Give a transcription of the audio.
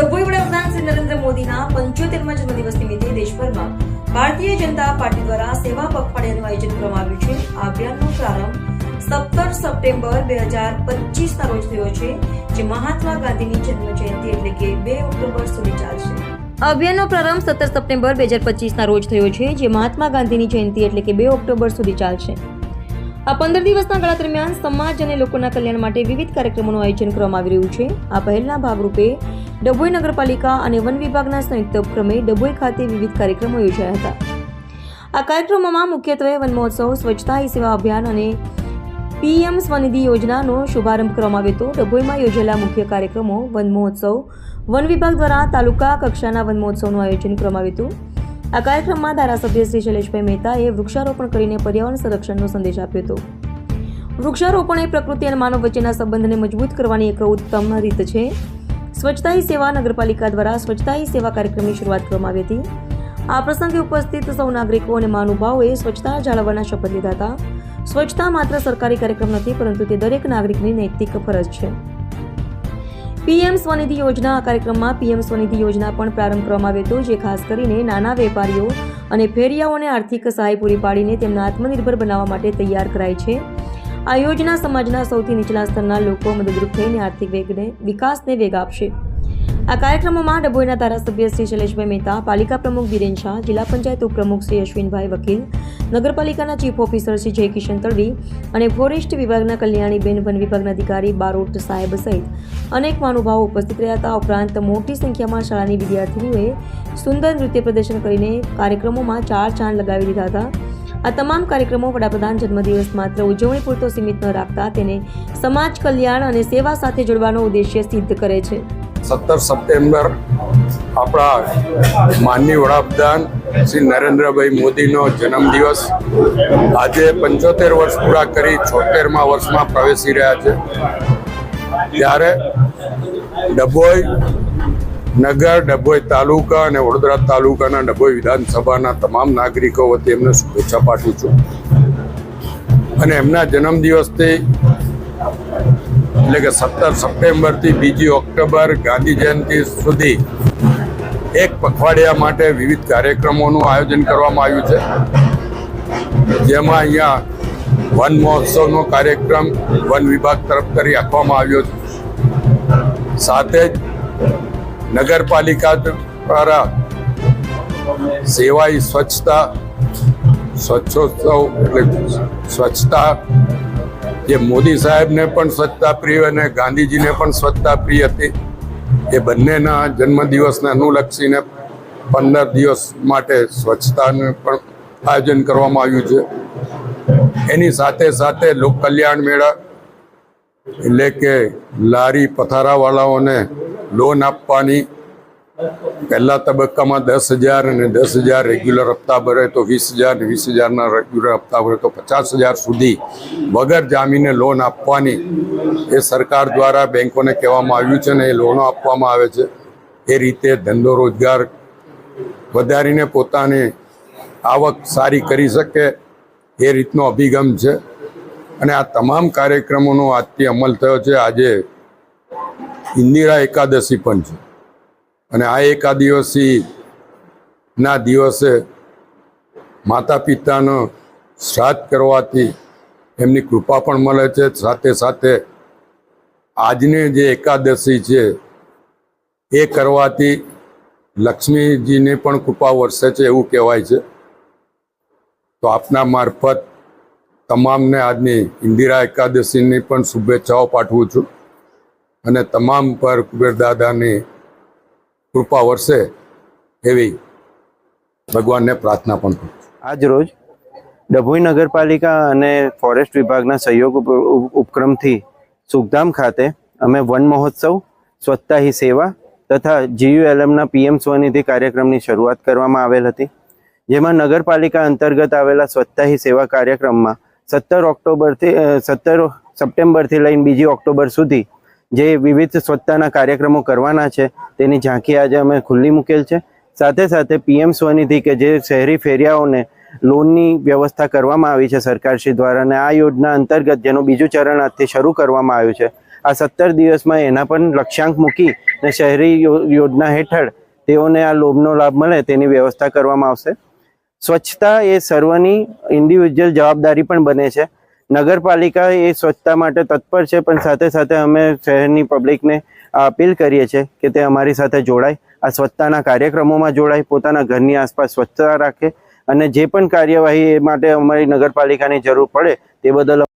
ડભોઈ વડાપ્રધાન શ્રી નરેન્દ્ર મોદીના પંચોતેરમા જન્મદિવસ નિમિત્તે દેશભરમાં ભારતીય જનતા પાર્ટી દ્વારા સેવા પખવાડિયાનું આયોજન કરવામાં આવ્યું છે. આ અભિયાનનો પ્રારંભ સત્તર સપ્ટેમ્બર બે હજાર પચીસના રોજ થયો છે, જે મહાત્મા ગાંધીની જન્મ જયંતિ એટલે કે બે ઓક્ટોબર સુધી ચાલશે. અભિયાનનો પ્રારંભ સત્તર સપ્ટેમ્બર બે હજાર પચીસના રોજ થયો છે, જે મહાત્મા ગાંધીની જયંતિ એટલે કે બે ઓક્ટોબર સુધી ચાલશે. આ પંદર દિવસના ગાળા દરમિયાન સમાજ અને લોકોના કલ્યાણ માટે વિવિધ કાર્યક્રમોનું આયોજન કરવામાં આવી રહ્યું છે. આ પહેલના ભાગરૂપે ડભોઈ નગરપાલિકા અને વન વિભાગના સંયુક્ત ઉપક્રમે ડભોઈ ખાતે વિવિધ કાર્યક્રમો યોજાયા હતા. આ કાર્યક્રમોમાં મુખ્યત્વે વન મહોત્સવ, સ્વચ્છતા હી સેવા અભિયાન અને પીએમ સ્વનિધિ યોજનાનો શુભારંભ કરવામાં આવ્યો હતો. ડભોઈમાં યોજેલા મુખ્ય કાર્યક્રમો વન મહોત્સવ, વન વિભાગ દ્વારા તાલુકા કક્ષાના વન મહોત્સવનું આયોજન કરવામાં આવ્યું હતું. આ કાર્યક્રમમાં ધારાસભ્ય શ્રી શૈલેષભાઈ મહેતાએ વૃક્ષારોપણ કરીને પર્યાવરણ સંરક્ષણનો સંદેશ આપ્યો હતો. વૃક્ષારોપણ એ પ્રકૃતિ અને માનવ વચ્ચેના સંબંધને મજબૂત કરવાની એક ઉત્તમ રીત છે. સ્વચ્છતા સેવા નગરપાલિકા દ્વારા સ્વચ્છતા સેવા કાર્યક્રમની શરૂઆત કરવામાં આવી હતી. આ પ્રસંગે ઉપસ્થિત સૌ નાગરિકો અને મહાનુભાવોએ સ્વચ્છતા જાળવવાના શપથ લીધા હતા. સ્વચ્છતા માત્ર સરકારી કાર્યક્રમ નથી, પરંતુ તે દરેક નાગરિકની નૈતિક ફરજ છે. પીએમ સ્વનિધિ યોજના આ કાર્યક્રમમાં પીએમ સ્વનિધિ યોજના પણ પ્રારંભ કરવામાં આવ્યો હતો, જે ખાસ કરીને નાના વેપારીઓ અને ફેરિયાઓને આર્થિક સહાય પૂરી પાડીને તેમના આત્મનિર્ભર બનાવવા માટે તૈયાર કરાય છે. આ યોજના સમાજના સૌથી નીચલા સ્તરના લોકો મદદરૂપ થઈને આર્થિક વેગને, વિકાસને વેગ આપશે. આ કાર્યક્રમોમાં ડભોઈના ધારાસભ્ય શ્રી શૈલેષભાઈ મહેતા, પાલિકા પ્રમુખ બિરેન શાહ, જિલ્લા પંચાયત ઉપપ્રમુખ શ્રી અશ્વિનભાઈ વકીલ, નગરપાલિકાના ચીફ ઓફિસર શ્રી જયકિશન તડવી અને ફોરેસ્ટ વિભાગના કલ્યાણીબેન વન વિભાગના અધિકારી બારોટ સાહેબ સહિત અનેક મહાનુભાવો ઉપસ્થિત રહ્યા હતા. ઉપરાંત મોટી સંખ્યામાં શાળાની વિદ્યાર્થીઓએ સુંદર નૃત્ય પ્રદર્શન કરીને કાર્યક્રમોમાં ચાર ચાંદ લગાવી દીધા હતા. આ તમામ કાર્યક્રમો વડાપ્રધાન જન્મદિવસ માત્ર ઉજવણી પૂરતો સીમિત ન રાખતા તેને સમાજ કલ્યાણ અને સેવા સાથે જોડવાનો ઉદ્દેશ્ય સિદ્ધ કરે છે. સત્તર સપ્ટેમ્બર આપણા માનની વડાપ્રધાન શ્રી નરેન્દ્રભાઈ મોદીનો જન્મદિવસ. આજે પંચોતેર વર્ષ પૂરા કરી છોતેરમા વર્ષમાં પ્રવેશી રહ્યા છે. ત્યારે ડભોઈ નગર, ડભોઈ તાલુકા અને વડોદરા તાલુકાના ડભોઈ વિધાનસભાના તમામ નાગરિકો વતી એમને શુભેચ્છા પાઠવું છું. અને એમના જન્મદિવસથી એટલે કે સત્તર સપ્ટેમ્બરથી બીજી ઓક્ટોબર ગાંધી જયંતિ સુધી એક પખવાડિયા માટે વિવિધ કાર્યક્રમોનું આયોજન કરવામાં આવ્યું છે. જેમાં અહીંયા વન મહોત્સવનો કાર્યક્રમ વન વિભાગ તરફ કરી આપવામાં આવ્યો છે. સાથે જ નગરપાલિકા દ્વારા સેવાઈ સ્વચ્છતા, સ્વચ્છોત્સવ એટલે સ્વચ્છતા જે મોદી સાહેબને પણ સ્વચ્છતા પ્રિય અને ગાંધીજીને પણ સ્વચ્છતા પ્રિય હતી, એ બંનેના જન્મદિવસને અનુલક્ષીને પંદર દિવસ માટે સ્વચ્છતાનું પણ આયોજન કરવામાં આવ્યું છે. એની સાથે સાથે લોક કલ્યાણ મેળા એટલે કે લારી પથારાવાળાઓને લોન આપવાની પહેલા તબક્કામાં દસ હજાર અને દસ હજાર રેગ્યુલર હપ્તા ભરે તો વીસ હજાર ને વીસ હજારના રેગ્યુલર હપ્તા ભરે તો પચાસ હજાર સુધી વગર જામીને લોન આપવાની એ સરકાર દ્વારા બેંકોને કહેવામાં આવ્યું છે ને એ લોનો આપવામાં આવે છે. એ રીતે ધંધો રોજગાર વધારીને પોતાની આવક સારી કરી શકે એ રીતનો અભિગમ છે. અને આ તમામ કાર્યક્રમોનો આજથી અમલ થયો છે. આજે ઇન્દિરા એકાદશી પણ છે. અને આ એકાદશી ના દિવસે માતા પિતાનો શ્રાદ્ધ કરવાથી એમની કૃપા પણ મળે છે. સાથે સાથે આજની જે એકાદશી છે, એ કરવાથી લક્ષ્મીજીની પણ કૃપા વરસે છે એવું કહેવાય છે. તો આપના મારફત તમામને આજની ઇન્દિરા એકાદશીની પણ શુભેચ્છાઓ પાઠવું છું. અને તમામ પર કુબેર દાદાની કૃપા વરસે એવી ભગવાનને પ્રાર્થના પણ કરું આજ રોજ ડભોઈ નગરપાલિકા અને ફોરેસ્ટ વિભાગના સહયોગ ઉપ- ઉપ- ઉપક્રમથી સુખધામ ખાતે અમે વન મહોત્સવ, સ્વચ્છતા હી સેવા તથા જીયુએલએમના પીએમ સ્વનિધિ કાર્યક્રમની શરૂઆત કરવામાં આવેલ હતી. જેમાં નગરપાલિકા અંતર્ગત આવેલા સ્વચ્છતા હી સેવા કાર્યક્રમમાં સત્તર ઓક્ટોબરથી સત્તર સપ્ટેમ્બરથી લઈને બીજી ઓક્ટોબર સુધી જે વિવિધ સ્વચ્છતાના કાર્યક્રમો કરવાના છે, તેની ઝાંખી આજે અમે ખુલ્લી મૂકેલ છે. સાથે સાથે પીએમ સ્વનિધિ કે જે શહેરી ફેરિયાઓને લોનની વ્યવસ્થા કરવામાં આવી છે સરકારશ્રી દ્વારા અને આ યોજના અંતર્ગત જેનું બીજું ચરણ આજથી શરૂ કરવામાં આવ્યું છે. આ સત્તર દિવસમાં એના પણ લક્ષ્યાંક મૂકી અને શહેરી યોજના હેઠળ તેઓને આ લોનનો લાભ મળે તેની વ્યવસ્થા કરવામાં આવશે. સ્વચ્છતા એ સર્વની ઇન્ડિવિજ્યુઅલ જવાબદારી પણ બને છે. નગરપાલિકા એ સ્વચ્છતા માટે તત્પર છે, પણ સાથે સાથે અમે શહેરની પબ્લિકને અપીલ કરીએ છીએ કે તે અમારી સાથે જોડાય, આ સ્વચ્છતાના કાર્યક્રમોમાં જોડાય, પોતાના ઘરની આસપાસ સ્વચ્છતા રાખે અને જે પણ કાર્યવાહી એ માટે અમારી નગરપાલિકાની જરૂર પડે તે બદલ